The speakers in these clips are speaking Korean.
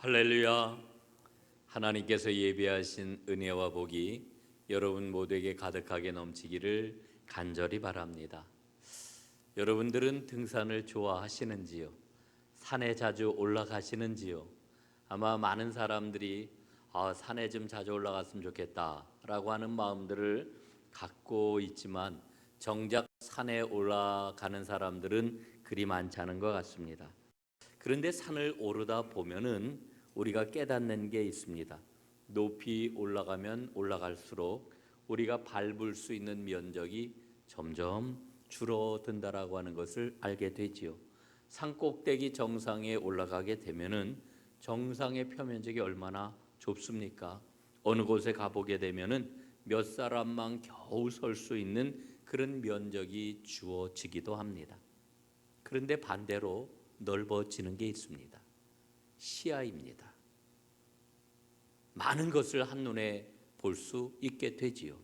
할렐루야. 하나님께서 예비하신 은혜와 복이 여러분 모두에게 가득하게 넘치기를 간절히 바랍니다. 여러분들은 등산을 좋아하시는지요? 산에 자주 올라가시는지요? 아마 많은 사람들이 아, 산에 좀 자주 올라갔으면 좋겠다라고 하는 마음들을 갖고 있지만 정작 산에 올라가는 사람들은 그리 많지 않은 것 같습니다. 그런데 산을 오르다 보면은 우리가 깨닫는 게 있습니다. 높이 올라가면 올라갈수록 우리가 밟을 수 있는 면적이 점점 줄어든다라고 하는 것을 알게 되지요. 산 꼭대기 정상에 올라가게 되면은 정상의 표면적이 얼마나 좁습니까? 어느 곳에 가보게 되면은 몇 사람만 겨우 설 수 있는 그런 면적이 주어지기도 합니다. 그런데 반대로 넓어지는 게 있습니다. 시야입니다. 많은 것을 한눈에 볼 수 있게 되지요.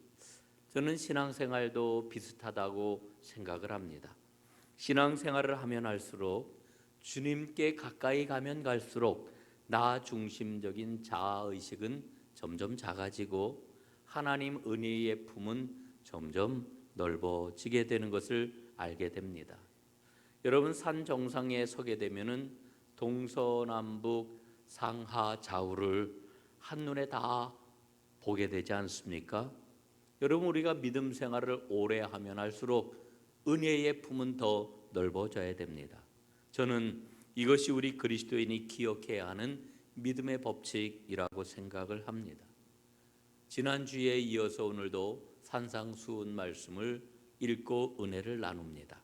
저는 신앙생활도 비슷하다고 생각을 합니다. 신앙생활을 하면 할수록 주님께 가까이 가면 갈수록 나 중심적인 자아 의식은 점점 작아지고 하나님 은혜의 품은 점점 넓어지게 되는 것을 알게 됩니다. 여러분 산 정상에 서게 되면은 동서남북 상하 좌우를 한눈에 다 보게 되지 않습니까? 여러분 우리가 믿음 생활을 오래 하면 할수록 은혜의 품은 더 넓어져야 됩니다. 저는 이것이 우리 그리스도인이 기억해야 하는 믿음의 법칙이라고 생각을 합니다. 지난주에 이어서 오늘도 산상수훈 말씀을 읽고 은혜를 나눕니다.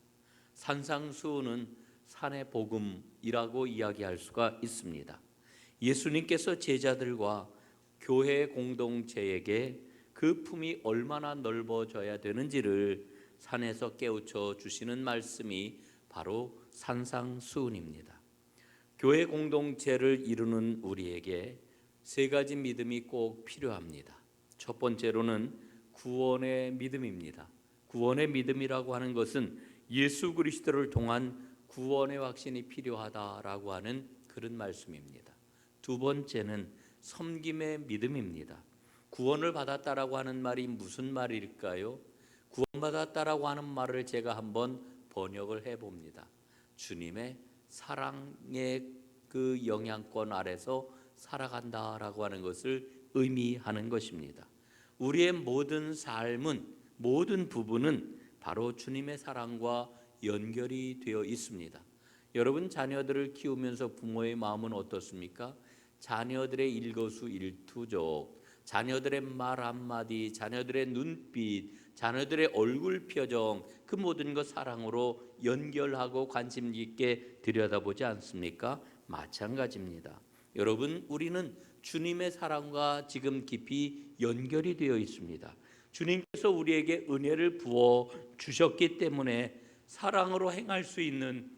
산상수훈은 산의 복음이라고 이야기할 수가 있습니다. 예수님께서 제자들과 교회 공동체에게 그 품이 얼마나 넓어져야 되는지를 산에서 깨우쳐 주시는 말씀이 바로 산상수훈입니다. 교회 공동체를 이루는 우리에게 세 가지 믿음이 꼭 필요합니다. 첫 번째로는 구원의 믿음입니다. 구원의 믿음이라고 하는 것은 예수 그리스도를 통한 구원의 확신이 필요하다라고 하는 그런 말씀입니다. 두 번째는 섬김의 믿음입니다. 구원을 받았다라고 하는 말이 무슨 말일까요? 구원받았다라고 하는 말을 제가 한번 번역을 해 봅니다. 주님의 사랑의 그 영향권 아래서 살아간다라고 하는 것을 의미하는 것입니다. 우리의 모든 삶은 모든 부분은 바로 주님의 사랑과 연결이 되어 있습니다. 여러분 자녀들을 키우면서 부모의 마음은 어떻습니까? 자녀들의 일거수 일투족, 자녀들의 말 한마디, 자녀들의 눈빛, 자녀들의 얼굴 표정 그 모든 것 사랑으로 연결하고 관심 있게 들여다보지 않습니까? 마찬가지입니다. 여러분 우리는 주님의 사랑과 지금 깊이 연결이 되어 있습니다. 주님께서 우리에게 은혜를 부어 주셨기 때문에 사랑으로 행할 수 있는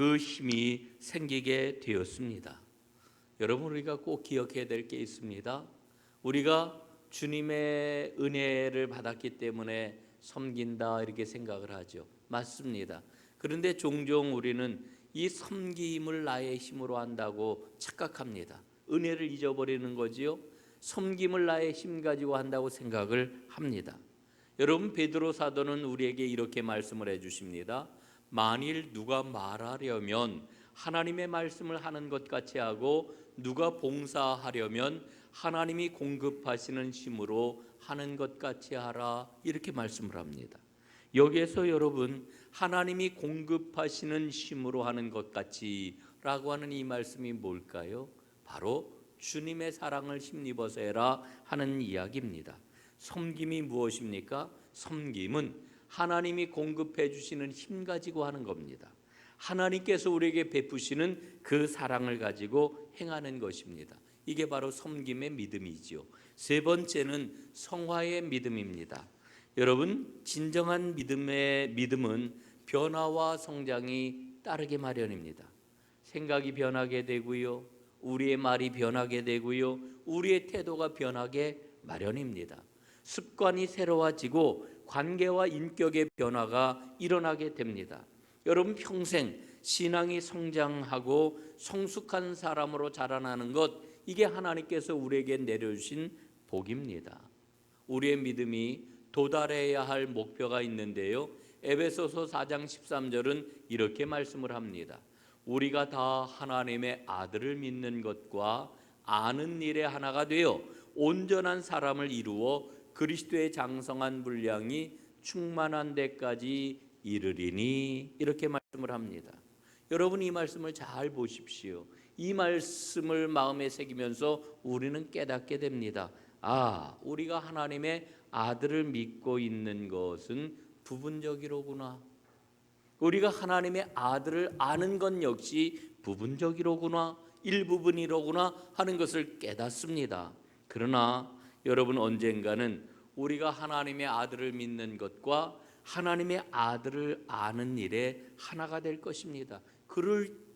그 힘이 생기게 되었습니다. 여러분 우리가 꼭 기억해야 될 게 있습니다. 우리가 주님의 은혜를 받았기 때문에 섬긴다 이렇게 생각을 하죠. 맞습니다. 그런데 종종 우리는 이 섬김을 나의 힘으로 한다고 착각합니다. 은혜를 잊어버리는 거지요. 섬김을 나의 힘 가지고 한다고 생각을 합니다. 여러분 베드로 사도는 우리에게 이렇게 말씀을 해 주십니다. 만일 누가 말하려면 하나님의 말씀을 하는 것 같이 하고 누가 봉사하려면 하나님이 공급하시는 힘으로 하는 것 같이 하라 이렇게 말씀을 합니다. 여기에서 여러분 하나님이 공급하시는 힘으로 하는 것 같이라고 하는 이 말씀이 뭘까요? 바로 주님의 사랑을 힘입어서 해라 하는 이야기입니다. 섬김이 무엇입니까? 섬김은 하나님이 공급해 주시는 힘 가지고 하는 겁니다. 하나님께서 우리에게 베푸시는 그 사랑을 가지고 행하는 것입니다. 이게 바로 섬김의 믿음이지요. 세 번째는 성화의 믿음입니다. 여러분, 진정한 믿음의 믿음은 변화와 성장이 따르게 마련입니다. 생각이 변하게 되고요. 우리의 말이 변하게 되고요. 우리의 태도가 변하게 마련입니다. 습관이 새로워지고 관계와 인격의 변화가 일어나게 됩니다. 여러분 평생 신앙이 성장하고 성숙한 사람으로 자라나는 것 이게 하나님께서 우리에게 내려주신 복입니다. 우리의 믿음이 도달해야 할 목표가 있는데요. 에베소서 4장 13절은 이렇게 말씀을 합니다. 우리가 다 하나님의 아들을 믿는 것과 아는 일에 하나가 되어 온전한 사람을 이루어 그리스도의 장성한 분량이 충만한 데까지 이르리니 이렇게 말씀을 합니다. 여러분 이 말씀을 잘 보십시오. 이 말씀을 마음에 새기면서 우리는 깨닫게 됩니다. 아, 우리가 하나님의 아들을 믿고 있는 것은 부분적이로구나. 우리가 하나님의 아들을 아는 건 역시 부분적이로구나. 일부분이로구나 하는 것을 깨닫습니다. 그러나 여러분 언젠가는 우리가 하나님의 아들을 믿는 것과 하나님의 아들을 아는 일에 하나가 될 것입니다. 그럴 때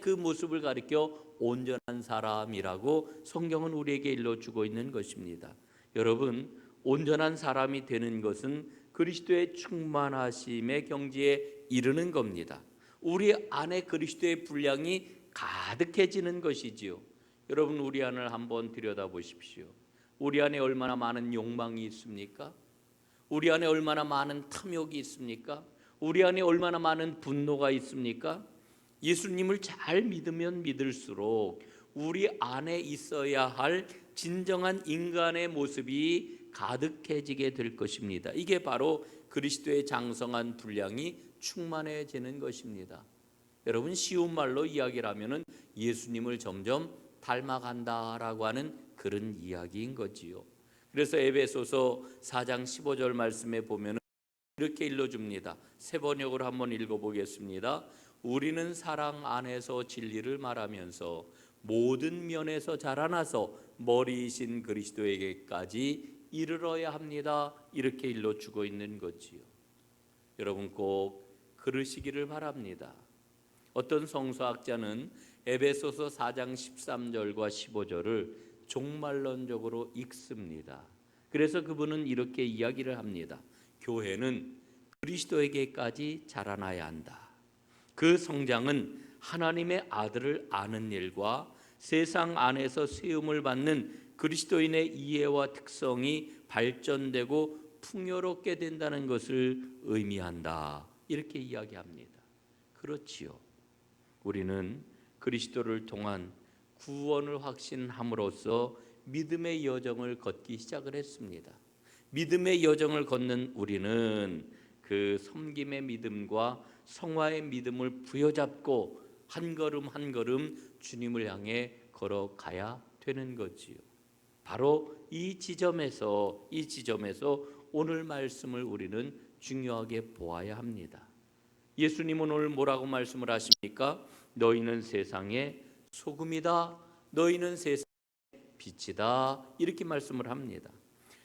그 모습을 가리켜 온전한 사람이라고 성경은 우리에게 일러주고 있는 것입니다. 여러분, 온전한 사람이 되는 것은 그리스도의 충만하심의 경지에 이르는 겁니다. 우리 안에 그리스도의 분량이 가득해지는 것이지요. 여러분 우리 안을 한번 들여다 보십시오. 우리 안에 얼마나 많은 욕망이 있습니까? 우리 안에 얼마나 많은 탐욕이 있습니까? 우리 안에 얼마나 많은 분노가 있습니까? 예수님을 잘 믿으면 믿을수록 우리 안에 있어야 할 진정한 인간의 모습이 가득해지게 될 것입니다. 이게 바로 그리스도의 장성한 분량이 충만해지는 것입니다. 여러분 쉬운 말로 이야기를 하면은 예수님을 점점 닮아간다라고 하는 그런 이야기인 거지요. 그래서 에베소서 4장 15절 말씀에 보면 이렇게 일러줍니다. 세 번역으로 한번 읽어보겠습니다. 우리는 사랑 안에서 진리를 말하면서 모든 면에서 자라나서 머리이신 그리스도에게까지 이르러야 합니다. 이렇게 일러 주고 있는 거지요. 여러분 꼭 그러시기를 바랍니다. 어떤 성서학자는 에베소서 4장 13절과 15절을 종말론적으로 읽습니다. 그래서 그분은 이렇게 이야기를 합니다. 교회는 그리스도에게까지 자라나야 한다. 그 성장은 하나님의 아들을 아는 일과 세상 안에서 세움을 받는 그리스도인의 이해와 특성이 발전되고 풍요롭게 된다는 것을 의미한다. 이렇게 이야기합니다. 그렇지요. 우리는 그리스도를 통한 구원을 확신함으로써 믿음의 여정을 걷기 시작을 했습니다. 믿음의 여정을 걷는 우리는 그 섬김의 믿음과 성화의 믿음을 부여잡고 한 걸음 한 걸음 주님을 향해 걸어가야 되는 거지요. 바로 이 지점에서 이 지점에서 오늘 말씀을 우리는 중요하게 보아야 합니다. 예수님은 오늘 뭐라고 말씀을 하십니까? 너희는 세상의 소금이다. 너희는 세상의 빛이다. 이렇게 말씀을 합니다.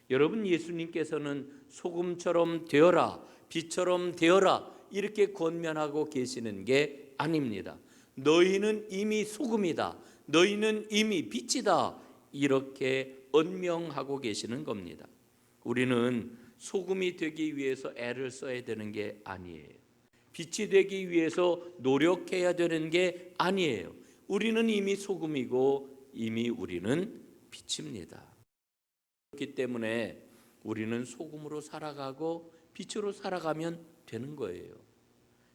여러분 예수님께서는 소금처럼 되어라, 빛처럼 되어라 이렇게 권면하고 계시는 게 아닙니다. 너희는 이미 소금이다. 너희는 이미 빛이다. 이렇게 언명하고 계시는 겁니다. 우리는 소금이 되기 위해서 애를 써야 되는 게 아니에요. 빛이 되기 위해서 노력해야 되는 게 아니에요. 우리는 이미 소금이고 이미 우리는 빛입니다. 그렇기 때문에 우리는 소금으로 살아가고 빛으로 살아가면 되는 거예요.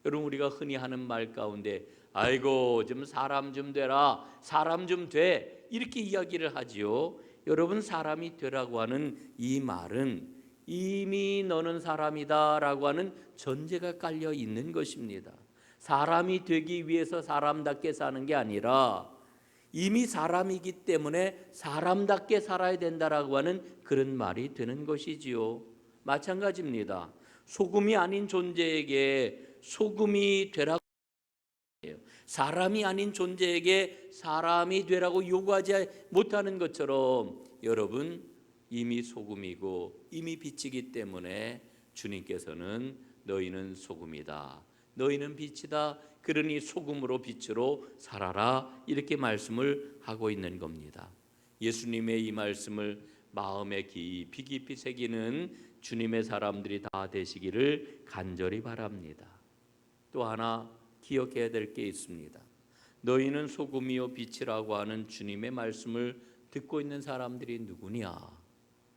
여러분 우리가 흔히 하는 말 가운데 아이고 좀 사람 좀 되라 사람 좀 돼 이렇게 이야기를 하지요. 여러분 사람이 되라고 하는 이 말은 이미 너는 사람이다라고 하는 전제가 깔려 있는 것입니다. 사람이 되기 위해서 사람답게 사는 게 아니라 이미 사람이기 때문에 사람답게 살아야 된다라고 하는 그런 말이 되는 것이지요. 마찬가지입니다. 소금이 아닌 존재에게 소금이 되라고. 사람이 아닌 존재에게 사람이 되라고 요구하지 못하는 것처럼 여러분 이미 소금이고 이미 빛이기 때문에 주님께서는 너희는 소금이다. 너희는 빛이다. 그러니 소금으로 빛으로 살아라. 이렇게 말씀을 하고 있는 겁니다. 예수님의 이 말씀을 마음에 깊이 깊이 새기는 주님의 사람들이 다 되시기를 간절히 바랍니다. 또 하나 기억해야 될 게 있습니다. 너희는 소금이요 빛이라고 하는 주님의 말씀을 듣고 있는 사람들이 누구냐?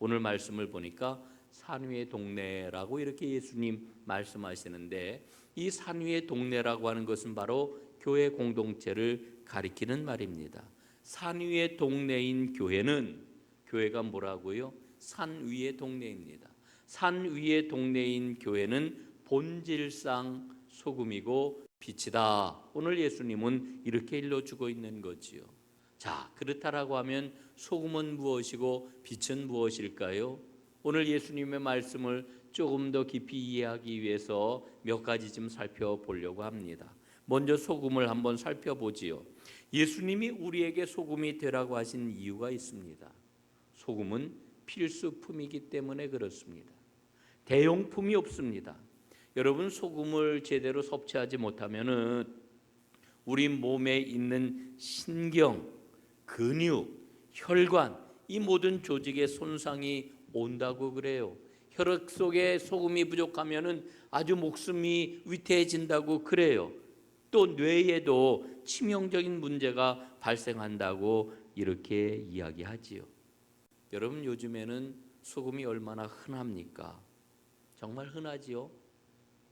오늘 말씀을 보니까 산 위의 동네라고 이렇게 예수님 말씀하시는데 이 산 위의 동네라고 하는 것은 바로 교회 공동체를 가리키는 말입니다. 산 위의 동네인 교회는 교회가 뭐라고요? 산 위의 동네입니다. 산 위의 동네인 교회는 본질상 소금이고 빛이다. 오늘 예수님은 이렇게 일러주고 있는 거지요. 자, 그렇다라고 하면 소금은 무엇이고 빛은 무엇일까요? 오늘 예수님의 말씀을 조금 더 깊이 이해하기 위해서 몇 가지 좀 살펴보려고 합니다. 먼저 소금을 한번 살펴보지요. 예수님이 우리에게 소금이 되라고 하신 이유가 있습니다. 소금은 필수품이기 때문에 그렇습니다. 대용품이 없습니다. 여러분 소금을 제대로 섭취하지 못하면은 우리 몸에 있는 신경, 근육, 혈관 이 모든 조직에 손상이 온다고 그래요. 혈액 속에 소금이 부족하면은 아주 목숨이 위태해진다고 그래요. 또 뇌에도 치명적인 문제가 발생한다고 이렇게 이야기하지요. 여러분 요즘에는 소금이 얼마나 흔합니까? 정말 흔하지요.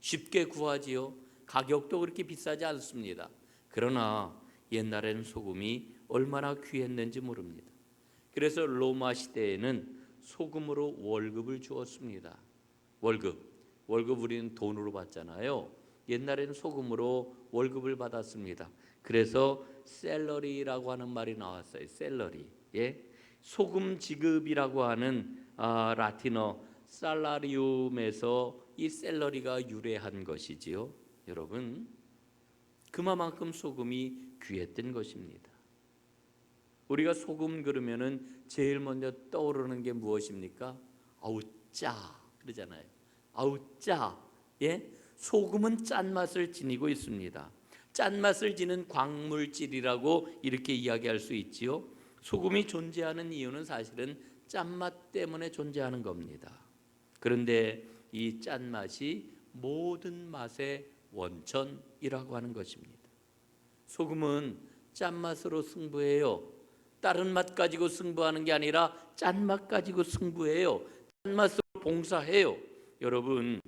쉽게 구하지요. 가격도 그렇게 비싸지 않습니다. 그러나 옛날에는 소금이 얼마나 귀했는지 모릅니다. 그래서 로마 시대에는 소금으로 월급을 주었습니다. 월급. 월급 우리는 돈으로 받잖아요. 옛날에는 소금으로 월급을 받았습니다. 그래서 셀러리라고 하는 말이 나왔어요. 셀러리. 예? 소금 지급이라고 하는 아, 라틴어 살라리움에서 이 셀러리가 유래한 것이지요. 여러분, 그만큼 소금이 귀했던 것입니다. 우리가 소금 그러면은 제일 먼저 떠오르는 게 무엇입니까? 아우 짜 그러잖아요. 아우 짜. 예? 소금은 짠맛을 지니고 있습니다. 짠맛을 지는 광물질이라고 이렇게 이야기할 수 있지요. 소금이 존재하는 이유는 사실은 짠맛 때문에 존재하는 겁니다. 그런데 이 짠맛이 모든 맛의 원천이라고 하는 것입니다. 소금은 짠맛으로 승부해요. 다른 맛 가지고 승부하는 게 아니라 짠맛 가지고 승부해요. 짠맛으로 봉사해요. 여러분,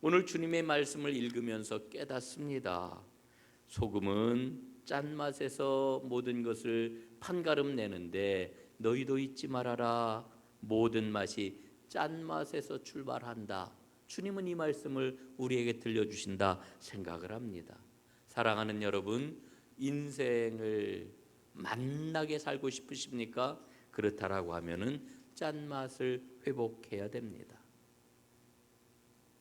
오늘 주님의 말씀을 읽으면서 깨닫습니다. 소금은 짠맛에서 모든 것을 판가름 내는데 너희도 잊지 말아라. 모든 맛이 짠맛에서 출발한다. 주님은 이 말씀을 우리에게 들려주신다 생각을 합니다. 사랑하는 여러분, 인생을 만나게 살고 싶으십니까? 그렇다라고 하면은 짠맛을 회복해야 됩니다.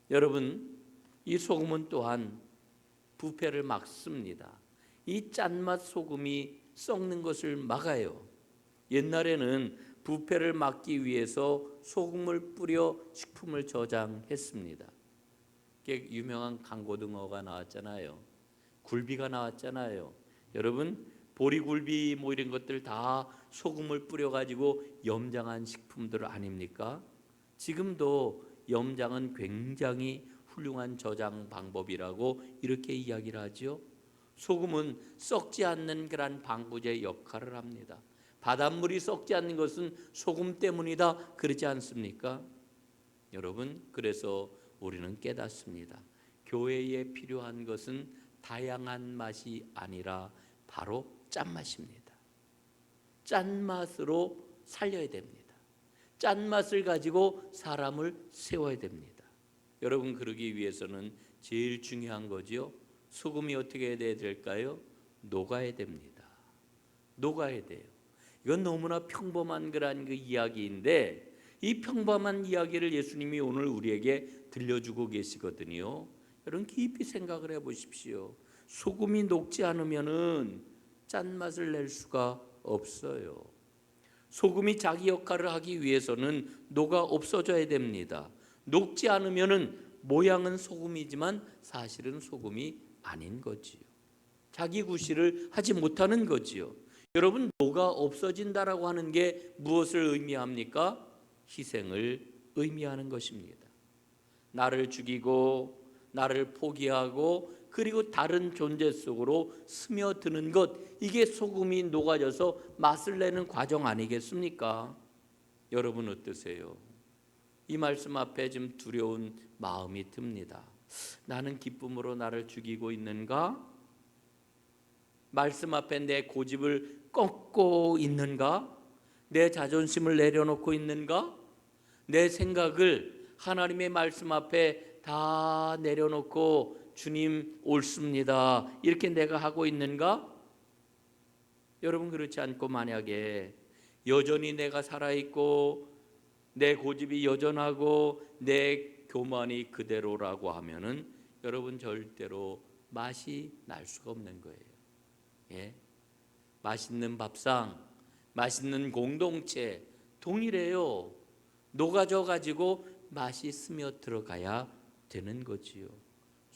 여러분, 이 소금은 또한 부패를 막습니다. 이 짠맛 소금이 썩는 것을 막아요. 옛날에는 부패를 막기 위해서 소금을 뿌려 식품을 저장했습니다. 유명한 강고등어가 나왔잖아요. 굴비가 나왔잖아요. 여러분 보리굴비 뭐 이런 것들 다 소금을 뿌려 가지고 염장한 식품들 아닙니까? 지금도 염장은 굉장히 훌륭한 저장 방법이라고 이렇게 이야기를 하죠. 소금은 썩지 않는 그런 방부제 역할을 합니다. 바닷물이 썩지 않는 것은 소금 때문이다 그러지 않습니까? 여러분 그래서 우리는 깨닫습니다. 교회에 필요한 것은 다양한 맛이 아니라 바로 짠맛입니다. 짠맛으로 살려야 됩니다. 짠맛을 가지고 사람을 세워야 됩니다. 여러분 그러기 위해서는 제일 중요한 거지요. 소금이 어떻게 해야 될까요? 녹아야 됩니다. 녹아야 돼요. 이건 너무나 평범한 그런 그 이야기인데 이 평범한 이야기를 예수님이 오늘 우리에게 들려주고 계시거든요. 여러분 깊이 생각을 해 보십시오. 소금이 녹지 않으면은 짠맛을 낼 수가 없어요. 소금이 자기 역할을 하기 위해서는 녹아 없어져야 됩니다. 녹지 않으면은 모양은 소금이지만 사실은 소금이 아닌 거지요. 자기 구실을 하지 못하는 거지요. 여러분 녹아 없어진다라고 하는 게 무엇을 의미합니까? 희생을 의미하는 것입니다. 나를 죽이고 나를 포기하고 그리고 다른 존재 속으로 스며드는 것 이게 소금이 녹아져서 맛을 내는 과정 아니겠습니까? 여러분 어떠세요? 이 말씀 앞에 좀 두려운 마음이 듭니다. 나는 기쁨으로 나를 죽이고 있는가? 말씀 앞에 내 고집을 꺾고 있는가? 내 자존심을 내려놓고 있는가? 내 생각을 하나님의 말씀 앞에 다 내려놓고 주님 옳습니다. 이렇게 내가 하고 있는가? 여러분 그렇지 않고 만약에 여전히 내가 살아 있고 내 고집이 여전하고 내 교만이 그대로라고 하면은 여러분 절대로 맛이 날 수가 없는 거예요. 예? 맛있는 밥상, 맛있는 공동체 동일해요. 녹아져 가지고 맛이 스며 들어가야 되는 거지요.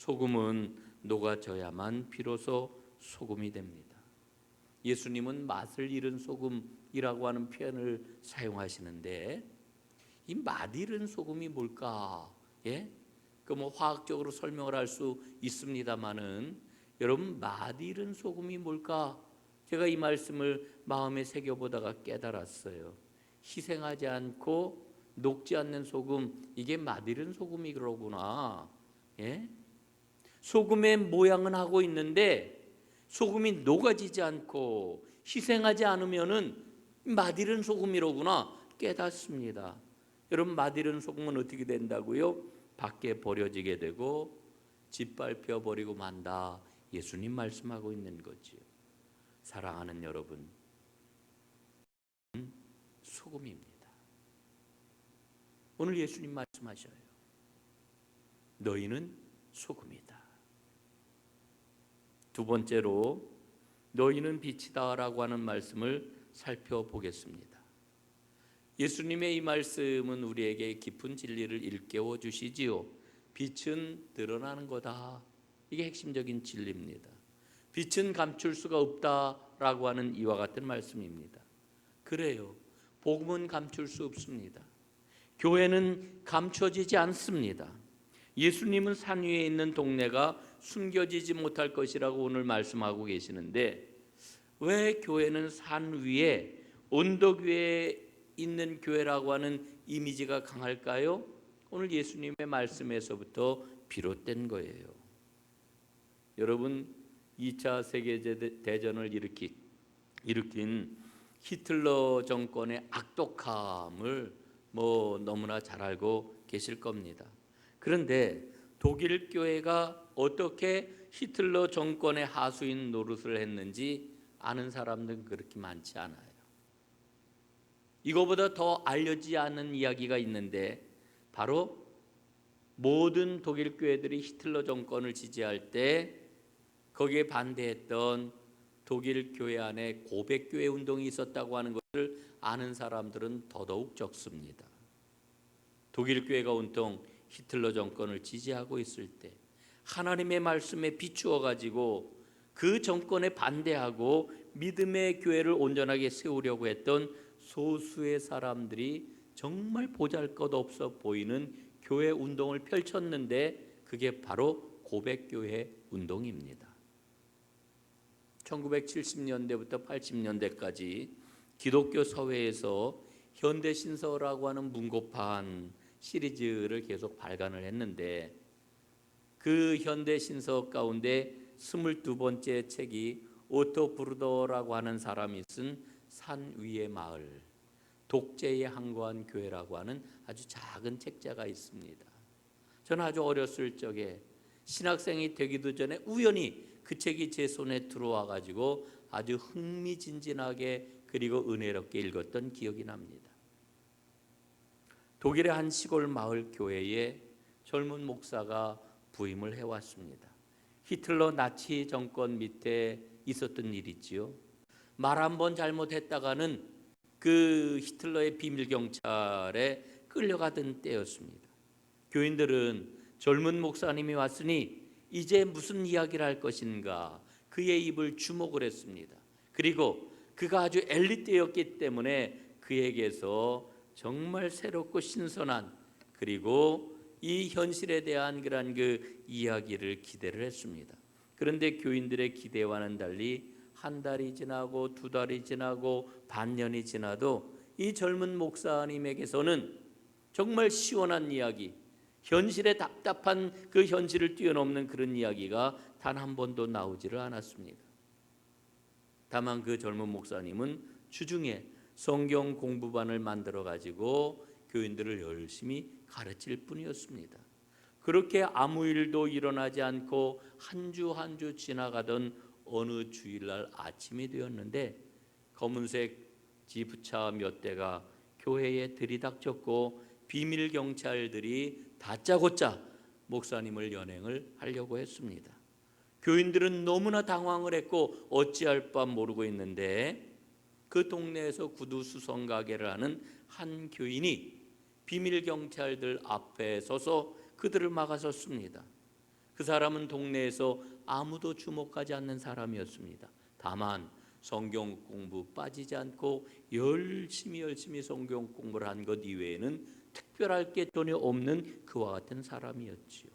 소금은 녹아져야만 비로소 소금이 됩니다. 예수님은 맛을 잃은 소금이라고 하는 표현을 사용하시는데 이 맛 잃은 소금이 뭘까? 예? 그 뭐 화학적으로 설명을 할 수 있습니다만은 여러분 맛 잃은 소금이 뭘까? 제가 이 말씀을 마음에 새겨 보다가 깨달았어요. 희생하지 않고 녹지 않는 소금 이게 맛 잃은 소금이 그러구나. 예? 소금의 모양은 하고 있는데 소금이 녹아지지 않고 희생하지 않으면은 맛 잃은 소금이로구나 깨닫습니다. 여러분 맛 잃은 소금은 어떻게 된다고요? 밖에 버려지게 되고 짓밟혀 버리고 만다. 예수님 말씀하고 있는 거지요. 사랑하는 여러분, 음, 소금입니다. 오늘 예수님 말씀하셔요. 너희는 소금이다. 두 번째로 너희는 빛이다라고 하는 말씀을 살펴보겠습니다. 예수님의 이 말씀은 우리에게 깊은 진리를 일깨워 주시지요. 빛은 드러나는 거다. 이게 핵심적인 진리입니다. 빛은 감출 수가 없다라고 하는 이와 같은 말씀입니다. 그래요. 복음은 감출 수 없습니다. 교회는 감춰지지 않습니다. 예수님은 산 위에 있는 동네가 숨겨지지 못할 것이라고 오늘 말씀하고 계시는데 왜 교회는 산 위에 언덕 위에 있는 교회라고 하는 이미지가 강할까요? 오늘 예수님의 말씀에서부터 비롯된 거예요. 여러분 2차 세계 대전을 일으키, 일으킨 히틀러 정권의 악독함을 뭐 너무나 잘 알고 계실 겁니다. 그런데 독일 교회가 어떻게 히틀러 정권의 하수인 노릇을 했는지 아는 사람들은 그렇게 많지 않아요. 이거보다 더 알려지지 않은 이야기가 있는데 바로 모든 독일 교회들이 히틀러 정권을 지지할 때 거기에 반대했던 독일 교회 안에 고백 교회 운동이 있었다고 하는 것을 아는 사람들은 더더욱 적습니다. 독일 교회가 온통 히틀러 정권을 지지하고 있을 때 하나님의 말씀에 비추어 가지고 그 정권에 반대하고 믿음의 교회를 온전하게 세우려고 했던 소수의 사람들이 정말 보잘것없어 보이는 교회 운동을 펼쳤는데 그게 바로 고백교회 운동입니다. 1970년대부터 80년대까지 기독교 사회에서 현대신서라고 하는 문고판 시리즈를 계속 발간을 했는데 그 현대 신서 가운데 22번째 책이 오토 브루더라고 하는 사람이 쓴 산 위의 마을 독재에 항거한 교회라고 하는 아주 작은 책자가 있습니다. 저는 아주 어렸을 적에 신학생이 되기도 전에 우연히 그 책이 제 손에 들어와 가지고 아주 흥미진진하게 그리고 은혜롭게 읽었던 기억이 납니다. 독일의 한 시골 마을 교회에 젊은 목사가 부임을 해왔습니다. 히틀러 나치 정권 밑에 있었던 일이지요. 말 한 번 잘못했다가는 그 히틀러의 비밀 경찰에 끌려가던 때였습니다. 교인들은 젊은 목사님이 왔으니 이제 무슨 이야기를 할 것인가 그의 입을 주목을 했습니다. 그리고 그가 아주 엘리트였기 때문에 그에게서 정말 새롭고 신선한 그리고 이 현실에 대한 그런 그 이야기를 기대를 했습니다. 그런데 교인들의 기대와는 달리 한 달이 지나고 두 달이 지나고 반년이 지나도 이 젊은 목사님에게서는 정말 시원한 이야기, 현실의 답답한 그 현실을 뛰어넘는 그런 이야기가 단 한 번도 나오지를 않았습니다. 다만 그 젊은 목사님은 주중에 성경 공부반을 만들어 가지고 교인들을 열심히 가르칠 뿐이었습니다. 그렇게 아무 일도 일어나지 않고 한 주 한 주 지나가던 어느 주일날 아침이 되었는데 검은색 지프차 몇 대가 교회에 들이닥쳤고 비밀 경찰들이 다짜고짜 목사님을 연행을 하려고 했습니다. 교인들은 너무나 당황을 했고 어찌할 바 모르고 있는데 그 동네에서 구두 수성 가게를 하는 한 교인이 비밀 경찰들 앞에 서서 그들을 막아섰습니다. 그 사람은 동네에서 아무도 주목하지 않는 사람이었습니다. 다만 성경 공부 빠지지 않고 열심히 열심히 성경 공부를 한 것 이외에는 특별할 게 전혀 없는 그와 같은 사람이었지요.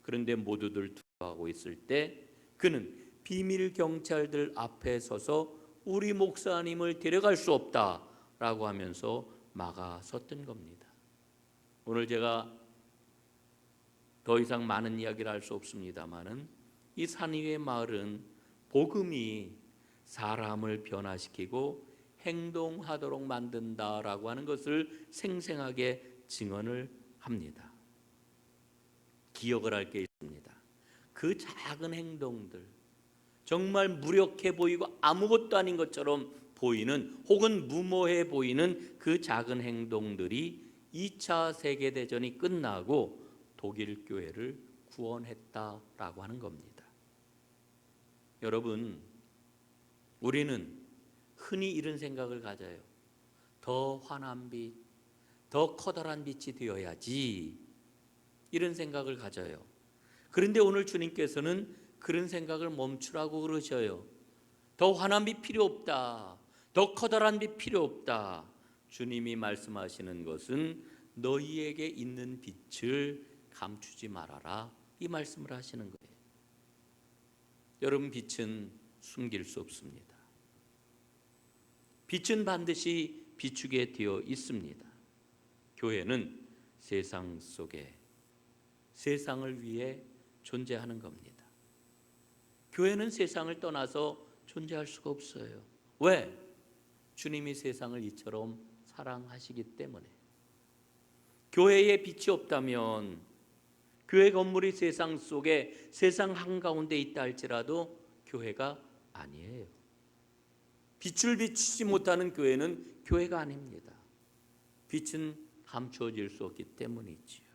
그런데 모두들 두려워하고 있을 때 그는 비밀 경찰들 앞에 서서 우리 목사님을 데려갈 수 없다라고 하면서 막아섰던 겁니다. 오늘 제가 더 이상 많은 이야기를 할 수 없습니다만은 이 산위의 마을은 복음이 사람을 변화시키고 행동하도록 만든다라고 하는 것을 생생하게 증언을 합니다. 기억을 할 게 있습니다. 그 작은 행동들 정말 무력해 보이고 아무것도 아닌 것처럼 보이는 혹은 무모해 보이는 그 작은 행동들이 2차 세계 대전이 끝나고 독일 교회를 구원했다라고 하는 겁니다. 여러분 우리는 흔히 이런 생각을 가져요. 더 환한 빛, 더 커다란 빛이 되어야지 이런 생각을 가져요. 그런데 오늘 주님께서는 그런 생각을 멈추라고 그러셔요. 더 환한 빛 필요 없다. 더 커다란 빛 필요 없다. 주님이 말씀하시는 것은 너희에게 있는 빛을 감추지 말아라. 이 말씀을 하시는 거예요. 여러분 빛은 숨길 수 없습니다. 빛은 반드시 비추게 되어 있습니다. 교회는 세상 속에 세상을 위해 존재하는 겁니다. 교회는 세상을 떠나서 존재할 수가 없어요. 왜? 주님이 세상을 이처럼 사랑하시기 때문에. 교회에 빛이 없다면 교회 건물이 세상 속에 세상 한가운데 있다 할지라도 교회가 아니에요. 빛을 비추지 못하는 교회는 교회가 아닙니다. 빛은 감추어질 수 없기 때문이지요.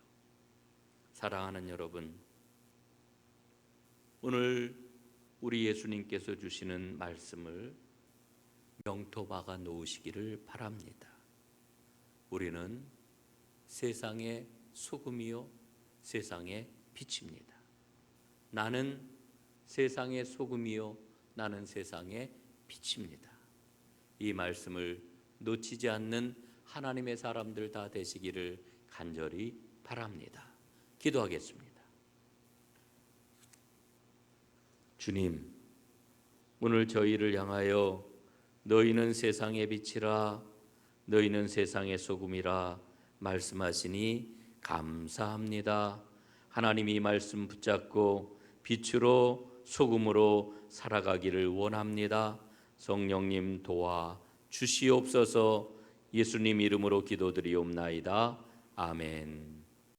사랑하는 여러분, 오늘 우리 예수님께서 주시는 말씀을 명토 박아 놓으시기를 바랍니다. 우리는 세상의 소금이요 세상의 빛입니다. 나는 세상의 소금이요 나는 세상의 빛입니다. 이 말씀을 놓치지 않는 하나님의 사람들 다 되시기를 간절히 바랍니다. 기도하겠습니다. 주님, 오늘 저희를 향하여 너희는 세상의 빛이라 너희는 세상의 소금이라 말씀하시니 감사합니다. 하나님이 말씀 붙잡고 빛으로 소금으로 살아가기를 원합니다. 성령님 도와 주시옵소서 예수님 이름으로 기도드리옵나이다. 아멘.